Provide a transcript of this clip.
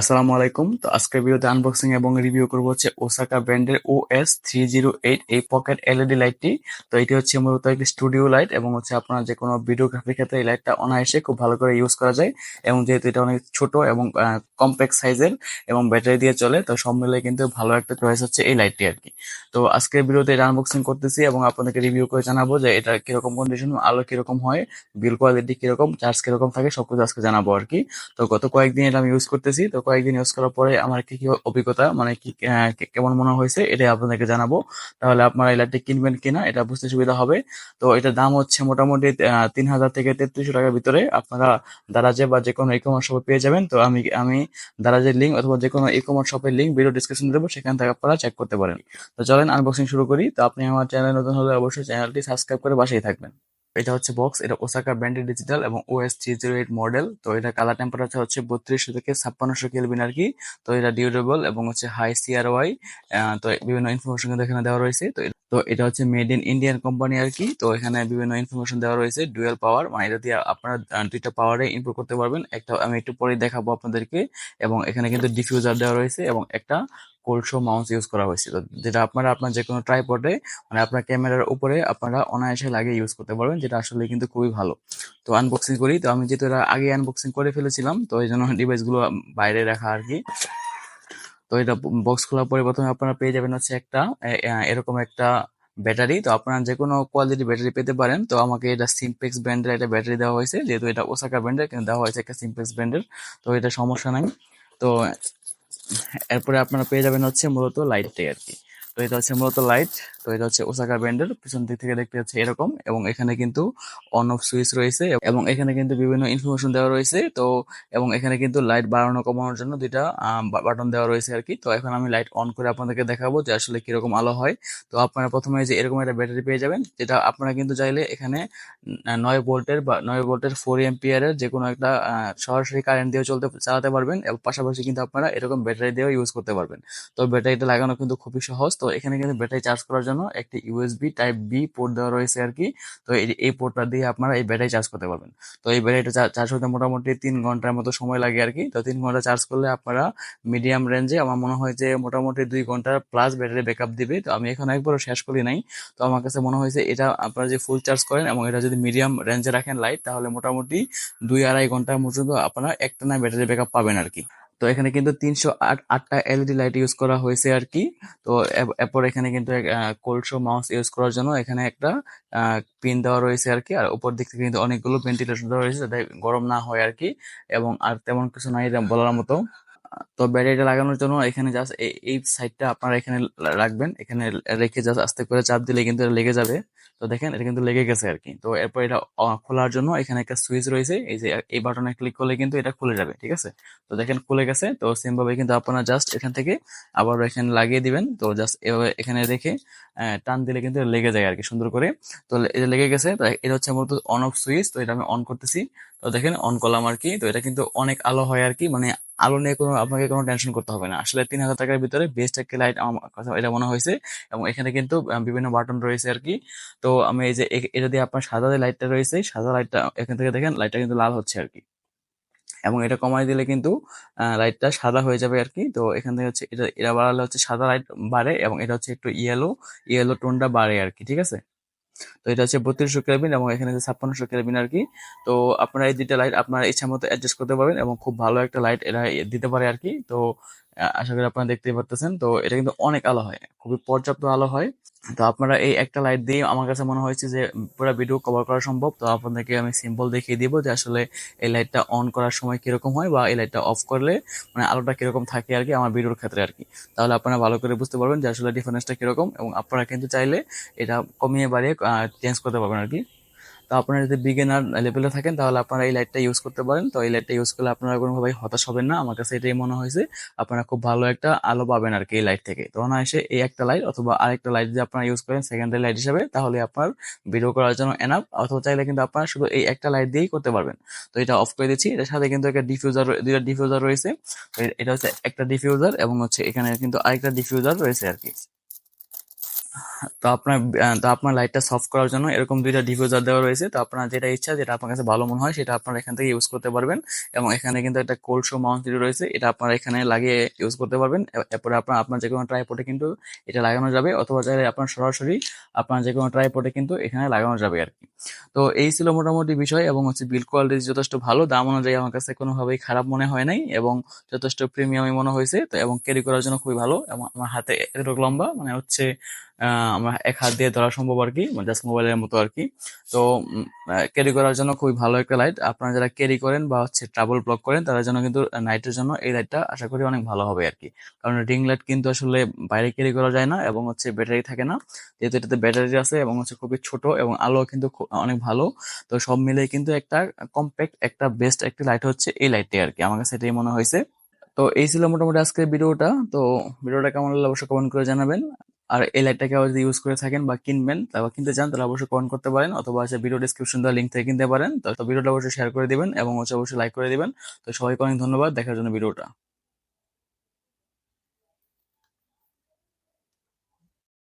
আসসালামু আলাইকুম। তো আজকের ভিডিওতে আনবক্সিং এবং রিভিউ করব হচ্ছে ওসাকা ব্র্যান্ডের O S three zero eight এই পকেট এলইডি লাইটটি তো এটি হচ্ছে মূলত একটি স্টুডিও লাইট এবং হচ্ছে আপনার যে কোনো ভিডিওগ্রাফির ক্ষেত্রে এই লাইটটা অনায়াসে খুব ভালো করে ইউজ করা যায় এবং যেহেতু এটা অনেক ছোট এবং কম্প্যাক্ট সাইজের এবং ব্যাটারি দিয়ে চলে, তো সব মিলে কিন্তু ভালো একটা চয়েস হচ্ছে এই লাইটটি আর কি। তো আজকের ভিডিওতে এটা আনবক্সিং করতেছি এবং আপনাদেরকে রিভিউ করে জানাব যে এটা কীরকম কন্ডিশন আলো কীরকম হয় বিল কোয়ালিটি কীরকম চার্জ কীরকম থাকে, সবকিছু আজকে জানাব আর কি। তো গত কয়েকদিন এটা আমি ইউজ করতেছি, তো কয়েকদিন ইউজ করার পরে আমার কি কি অভিজ্ঞতা মানে কি কেমন মনে হয়েছে, এটাই আপনাদেরকে জানাব। তাহলে আপনারা এই কিনবেন কিনা, এটা বুঝতে সুবিধা হবে। তো এটার দাম হচ্ছে মোটামুটি তিন হাজার থেকে তেত্রিশশো টাকার ভিতরে আপনারা দারাজে বা যে কোনো ই কমার্স শপে পেয়ে যাবেন। তো আমি আমি দারাজের লিঙ্ক অথবা যে কোনো ই কমার্স শপের লিঙ্ক ভিডিও ডিসক্রিপশন দেবো, সেখান থেকে আপনারা চেক করতে পারেন। তো চলেন আনবক্সিং শুরু করি। তো আপনি আমার চ্যানেল নতুন হলে অবশ্যই চ্যানেলটি সাবস্ক্রাইব করে বাসায় থাকবেন। এটা হচ্ছে বক্স, এটা ওসাকা ব্র্যান্ডেড ডিজিটাল এবং OS three zero eight model তো এটা কালার টেম্পারেচার হচ্ছে বত্রিশশো থেকে ছাপ্পান্নশো কেলভিন আর কি। তো এটা ডিউরেবল এবং হচ্ছে হাই সিআরওয়াই তো বিভিন্ন ইনফরমেশন কিন্তু এখানে দেওয়া রয়েছে। তো তো এটা হচ্ছে মেড ইন ইন্ডিয়ান কোম্পানি আর কি। তো এখানে বিভিন্ন ইনফরমেশন দেওয়া রয়েছে ডুয়েল পাওয়ার মানে এটা দিয়ে আপনারা দুইটা পাওয়ারে ইমপ্রুভ করতে পারবেন। একটা আমি একটু পরে দেখাবো আপনাদেরকে। এবং এখানে কিন্তু ডিফিউজার দেওয়া রয়েছে এবং একটা কোলশো মাউস ইউজ করা হয়েছে। যেটা আপনারা আপনার যে কোনো ট্রাইপডে মানে আপনার ক্যামেরার উপরে আপনারা অনায়াসে লাগিয়ে ইউজ করতে পারবেন। যেটা আসলে কিন্তু খুবই ভালো। তো আনবক্সিং করি। তো আমি যেহেতু এটা আগে আনবক্সিং করে ফেলেছিলাম, তো এই জন্য ডিভাইসগুলো বাইরে রাখা আর কি। তো এটা বক্স খোলার পরে প্রথমে আপনারা পেয়ে যাবেন হচ্ছে একটা এরকম একটা ব্যাটারি তো আপনারা যে কোনো কোয়ালিটি ব্যাটারি পেতে পারেন। তো আমাকে এটা সিমপেক্স ব্র্যান্ডের একটা ব্যাটারি দেওয়া হয়েছে। যেহেতু এটা ওসাকা ব্র্যান্ডের কিন্তু দেওয়া হয়েছে একটা সিমপেক্স ব্র্যান্ডের তো এটা সমস্যা নাই। তো এরপরে আপনারা পেয়ে যাবেন হচ্ছে মূলত লাইটটাই আর কি। তো এটা হচ্ছে মূলত লাইট তো এটা হচ্ছে ওসাকা ব্র্যান্ডের পিছন দিক থেকে দেখতে হচ্ছে এরকম এবং এখানে কিন্তু অন অফ সুইচ রয়েছে এবং এখানে কিন্তু বিভিন্ন ইনফরমেশন দেওয়া রয়েছে। তো এবং এখানে কিন্তু লাইট বাড়ানো, কমানোর জন্য দুইটা বাটন দেওয়া রয়েছে আর কি তো এখন আমি লাইট অন করে আপনাদেরকে দেখাবো যে আসলে কীরকম আলো হয়। তো আপনারা প্রথমে যে এরকম একটা ব্যাটারি পেয়ে যাবেন, যেটা আপনারা কিন্তু চাইলে এখানে নয় ভোল্টের বা, নয় ভোল্টের ফোর এম্পিয়ারের যে কোনো একটা সরাসরি কারেন্ট দিয়ে চলতে, চালাতে পারবেন। এবং পাশাপাশি কিন্তু আপনারা এরকম ব্যাটারি দিয়েও ইউজ করতে পারবেন। তো ব্যাটারিটা লাগানো কিন্তু খুবই সহজ। তো এখানে কিন্তু ব্যাটারি চার্জ করার জন্য একটি ইউএসবি টাইপ বি পোর্ট দেওয়া রয়েছে আর কি। তো এই পোর্টটা দিয়ে আপনারা এই ব্যাটারি চার্জ করতে পারবেন। তো এই ব্যাটারিটা চার্জ হতে মোটামুটি তিন ঘণ্টার মতো সময় লাগে আর কি। তো তিন ঘণ্টা চার্জ করলে আপনারা মিডিয়াম রেঞ্জে আমার মনে হয় যে মোটামুটি দুই ঘণ্টার প্লাস ব্যাটারি ব্যাকআপ দিবে। তো আমি এখন একবারও শেষ করি নাই। তো আমার কাছে মনে হয়েছে এটা আপনারা যে ফুল চার্জ করেন এবং এটা যদি মিডিয়াম রেঞ্জে রাখেন লাইট তাহলে মোটামুটি দুই আড়াই ঘণ্টার পর্যন্ত আপনারা একটানা ব্যাটারি ব্যাকআপ পাবেন আর কি। তো এখানে কিন্তু তিনশো আট, আটটা এলইডি লাইট ইউজ করা হয়েছে আর কি। তো এর- এরপর এখানে কিন্তু কোলশো মাউস ইউজ করার জন্য এখানে একটা পিন দেওয়া রয়েছে আর কি। আর উপর দিক থেকে কিন্তু অনেকগুলো ভেন্টিলেশন দেওয়া রয়েছে যাতে গরম না হয় আর কি। এবং আর তেমন কিছু নাই বলার মতো। তো ব্যাটারিটা লাগানোর জন্য এখানে জাস্ট এই সাইডটা আপনারা এখানে রাখবেন। এখানে রেখে জাস্ট আস্তে করে চাপ দিলে কিন্তু লেগে যাবে। তো দেখেন, এটা কিন্তু লেগে গেছে আর কি তো এরপর এটা খোলার জন্য এখানে একটা সুইচ রয়েছে। এই যে, এই বাটনে ক্লিক করলে কিন্তু এটা খুলে যাবে, ঠিক আছে? তো দেখেন, খুলে গেছে। তো সেম ভাবে কিন্তু আপনারা জাস্ট এখান থেকে আবার এখানে লাগিয়ে দিবেন। তো জাস্ট এভাবে এখানে রেখে টান দিলে কিন্তু লেগে যায় আর কি সুন্দর করে। তো এটা লেগে গেছে। তো এটা হচ্ছে মূলত অন অফ সুইচ তো এটা আমি অন করতেছি। তো দেখেন অন করলাম আর কি তো এটা কিন্তু অনেক আলো হয় আর কি মানে আলো নিয়ে কোনো, আপনাকে কোনো টেনশন করতে হবে না। আসলে তিন হাজার টাকার ভিতরে বেস্ট একটা লাইট আমার কাছে এটা মনে হয়েছে এবং এখানে কিন্তু বিভিন্ন বাটন রয়েছে আর কি। তো আমি এই যে এটা দিয়ে আপনার সাদা যে লাইটটা রয়েছে, সাদা লাইটটা এখান থেকে দেখেন লাইটটা কিন্তু লাল হচ্ছে আর কি। এবং এটা কমাই দিলে কিন্তু লাইটটা সাদা হয়ে যাবে আর কি। তো এখান থেকে হচ্ছে, এটা এটা বাড়ালে হচ্ছে সাদা লাইট বাড়ে এবং এটা হচ্ছে একটু ইয়েলো ইয়েলো টোনটা বাড়ে আর কি, ঠিক আছে? তো এটা হচ্ছে বত্রিশশো কেলভিন এবং এখানে হচ্ছে ছাপ্পান্নশো কেলভিন আর কি। তো আপনারা এই দুইটা লাইট আপনার ইচ্ছা মতো অ্যাডজাস্ট করতে পারবেন এবং খুব ভালো একটা লাইট এরা দিতে পারে আর কি। তো আশা করি আপনারা দেখতেই পারতেছেন। তো এটা কিন্তু অনেক আলো হয়, খুবই পর্যাপ্ত আলো হয়। তো আপনারা এই একটা লাইট দিয়ে আমার কাছে মনে হয়েছে যে পুরো ভিডিও কভার করা সম্ভব। তো আপনাদেরকে আমি সিম্পল দেখিয়ে দিব যে আসলে এই লাইটটা অন করার সময় কীরকম হয় বা এই লাইটটা অফ করলে মানে আলোটা কীরকম থাকে আর কি আমার ভিডিওর ক্ষেত্রে আর কি। তাহলে আপনারা ভালো করে বুঝতে পারবেন যে আসলে ডিফারেন্সটা কীরকম এবং আপনারা কিন্তু চাইলে এটা কমিয়ে বাড়িয়ে চেঞ্জ করতে পারবেন আর কি। তো আপনারা যদি বিগিনার লেভেলে থাকেন, তাহলে আপনারা এই লাইটটা ইউজ করতে পারেন। তো এই লাইটটা ইউজ করলে আপনারা কোনোভাবেই হতাশ হবেন না। আমার কাছে এটাই মনে হয়েছে, আপনারা খুব ভালো একটা আলো পাবেন আর কি এই লাইট থেকে। তো অনায়াসে এই একটা লাইট অথবা আরেকটা লাইট যদি আপনারা ইউজ করেন সেকেন্ডারি লাইট হিসাবে, তাহলে আপনার ভিডিও করার জন্য এনাফ অথবা চাইলে কিন্তু আপনারা শুধু এই একটা লাইট দিয়েই করতে পারবেন। তো এটা অফ করে দিচ্ছি। এটার সাথে কিন্তু একটা ডিফিউজার দুইটা ডিফিউজার রয়েছে। এটা হচ্ছে একটা ডিফিউজার এবং হচ্ছে এখানে কিন্তু আরেকটা ডিফিউজার রয়েছে আর কি। তো আপনার তো আপনার লাইটটা সফট করার জন্য এরকম দুইটা ডিফিউজার দেওয়া রয়েছে। তো আপনার যেটা ইচ্ছা যেটা আপনার কাছে ভালো মনে হয় সেটা আপনারা এখান থেকে ইউজ করতে পারবেন। এবং এখানে কিন্তু একটা কোল্ড শো মাউন্ট রয়েছে এটা আপনারা এখানে লাগিয়ে ইউজ করতে পারবেন। এরপরে আপনার আপনার যে কোনো ট্রাইপডে কিন্তু এটা লাগানো যাবে অথবা চাইলে আপনার সরাসরি আপনার যে কোনো ট্রাইপডে কিন্তু এখানে লাগানো যাবে আর কি। তো এই ছিল মোটামুটি বিষয় এবং হচ্ছে বিল কোয়ালিটি যথেষ্ট ভালো। দাম অনুযায়ী আমার কাছে কোনোভাবেই খারাপ মনে হয় নাই এবং যথেষ্ট প্রিমিয়ামই মনে হয়েছে। তো এবং ক্যারি করার জন্য খুবই ভালো এবং আমার হাতে এতটুকু লম্বা মানে হচ্ছে আহ, আমার এক হাত দিয়ে ধরা সম্ভব আর কি জাস্ট মোবাইলের মতো আর কি। তো ক্যারি করার জন্য খুবই ভালো একটা লাইট আপনারা যারা ক্যারি করেন বা হচ্ছে ট্রাভেল ব্লক করেন, তাদের জন্য কিন্তু নাইটের জন্য এই লাইটটা আশা করি অনেক ভালো হবে আর কি। কারণ রিং লাইট কিন্তু আসলে বাইরে ক্যারি করা যায় না এবং হচ্ছে ব্যাটারি থাকে না। যেহেতু এটাতে ব্যাটারি আছে এবং হচ্ছে খুবই ছোট এবং আলো কিন্তু অনেক ভালো। তো সব মিলে কিন্তু একটা কম্প্যাক্ট একটা বেস্ট একটা লাইট হচ্ছে এই লাইটটি আর কি। আমার কাছে এটাই মনে হয়েছে। তো এই ছিল মোটামুটি আজকের ভিডিওটা তো ভিডিওটা কেমন লাগল অবশ্যই কমেন্ট করে জানাবেন। আর এই লাইটটাকে আবার যদি ইউজ করে থাকেন বা কিনবেন তারপর কিনতে চান, তাহলে অবশ্যই কমেন্ট করতে পারেন অথবা হচ্ছে ভিডিও ডিসক্রিপশন দেওয়া লিঙ্ক থেকে কিনতে পারেন। তো ভিডিওটা অবশ্যই শেয়ার করে দিবেন এবং হচ্ছে অবশ্যই লাইক করে দিবেন। তো সবাইকে অনেক ধন্যবাদ। দেখার জন্য ভিডিওটা